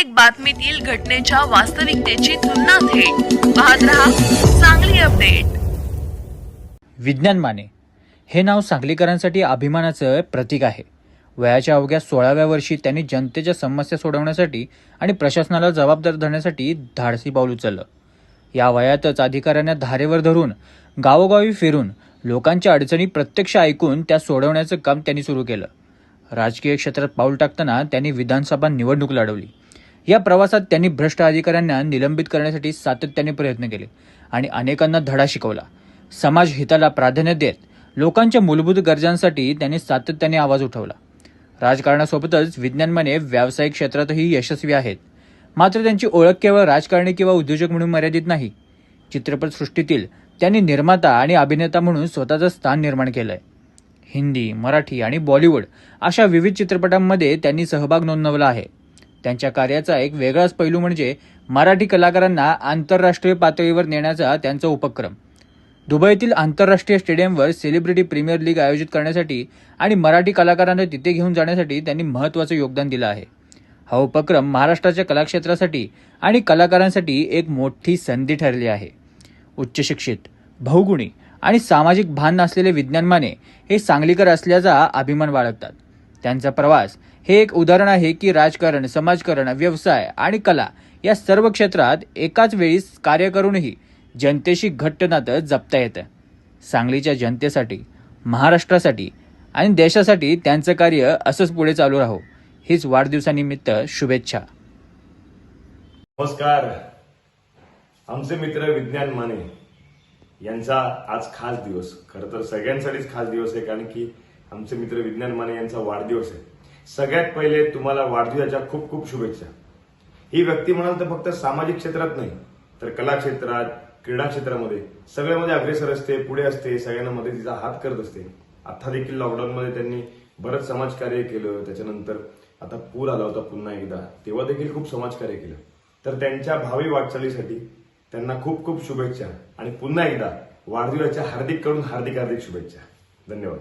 प्रत्येक बातमीतील घटनेच्या वास्तविकतेची तुलना थेट. पाहत रहा सांगली अपडेट. विज्ञान माने. हे नाव सांगलीकरांसाठी अभिमानाचं प्रतीक आहे. वयाच्या अवघ्या सोळाव्या वर्षी त्यांनी जनतेच्या समस्या सोडवण्यासाठी आणि प्रशासनाला जबाबदार धरण्यासाठी धाडसी पाऊल उचललं. या वयातच अधिकाऱ्यांना धारेवर धरून गावोगावी फिरून लोकांच्या अडचणी प्रत्यक्ष ऐकून त्या सोडवण्याचं काम त्यांनी सुरू केलं. राजकीय क्षेत्रात पाऊल टाकताना त्यांनी विधानसभा निवडणूक लढवली. या प्रवासात त्यांनी भ्रष्ट अधिकाऱ्यांना निलंबित करण्यासाठी सातत्याने प्रयत्न केले आणि अनेकांना धडा शिकवला. समाज हिताला प्राधान्य देत लोकांच्या मूलभूत गरजांसाठी त्यांनी सातत्याने आवाज उठवला. राजकारणासोबतच विज्ञानमने व्यावसायिक क्षेत्रातही यशस्वी आहेत. मात्र त्यांची ओळख केवळ राजकारणी किंवा उद्योजक म्हणून मर्यादित नाही. चित्रपटसृष्टीतील त्यांनी निर्माता आणि अभिनेता म्हणून स्वतःचं स्थान निर्माण केलंय. हिंदी मराठी आणि बॉलिवूड अशा विविध चित्रपटांमध्ये त्यांनी सहभाग नोंदवला आहे. त्यांच्या कार्याचा एक वेगळाच पैलू म्हणजे मराठी कलाकारांना आंतरराष्ट्रीय पातळीवर नेण्याचा त्यांचा उपक्रम. दुबईतील आंतरराष्ट्रीय स्टेडियमवर सेलिब्रिटी प्रीमियर लीग आयोजित करण्यासाठी आणि मराठी कलाकारांना तिथे घेऊन जाण्यासाठी त्यांनी महत्त्वाचं योगदान दिलं आहे. हा उपक्रम महाराष्ट्राच्या कलाक्षेत्रासाठी आणि कलाकारांसाठी एक मोठी संधी ठरली आहे. उच्च शिक्षित बहुगुणी आणि सामाजिक भान असलेले विज्ञानमाने हे सांगलीकर असल्याचा अभिमान बाळगतात. त्यांचा प्रवास. हे एक उदाहरण आहे की राजकारण समाजकारण व्यवसाय आणि कला या सर्व क्षेत्रात एकाच वेळी कार्य करूनही जनतेशी घट्ट नातं जपता येतं. सांगलीच्या जनतेसाठी महाराष्ट्रासाठी आणि देशासाठी त्यांचं कार्य असंच पुढे चालू राहो. हीच वाढदिवसानिमित्त शुभेच्छा. नमस्कार. आमचे मित्र विज्ञान माने यांचा आज खास दिवस. खरं तर सगळ्यांसाठीच खास दिवस आहे कारण की आमचे मित्र विज्ञान माने यांचा वाढदिवस आहे. सगळ्यात पहिले तुम्हाला वाढदिवसाच्या खूप खूप शुभेच्छा. ही व्यक्ती म्हणाल तर फक्त सामाजिक क्षेत्रात नाही तर कला क्षेत्रात क्रीडा क्षेत्रामध्ये सगळ्यामध्ये अग्रेसर असते पुढे असते सगळ्यांना मध्ये तिचा हात करत असते. आता देखील लॉकडाऊनमध्ये त्यांनी बरंच समाजकार्य केलं त्याच्यानंतर आता पूर आला होता पुन्हा एकदा. तेव्हा देखील खूप समाजकार्य केलं. तर त्यांच्या भावी वाटचालीसाठी त्यांना खूप खूप शुभेच्छा आणि पुन्हा एकदा वाढदिवसाच्या हार्दिककडून हार्दिक हार्दिक शुभेच्छा. धन्यवाद.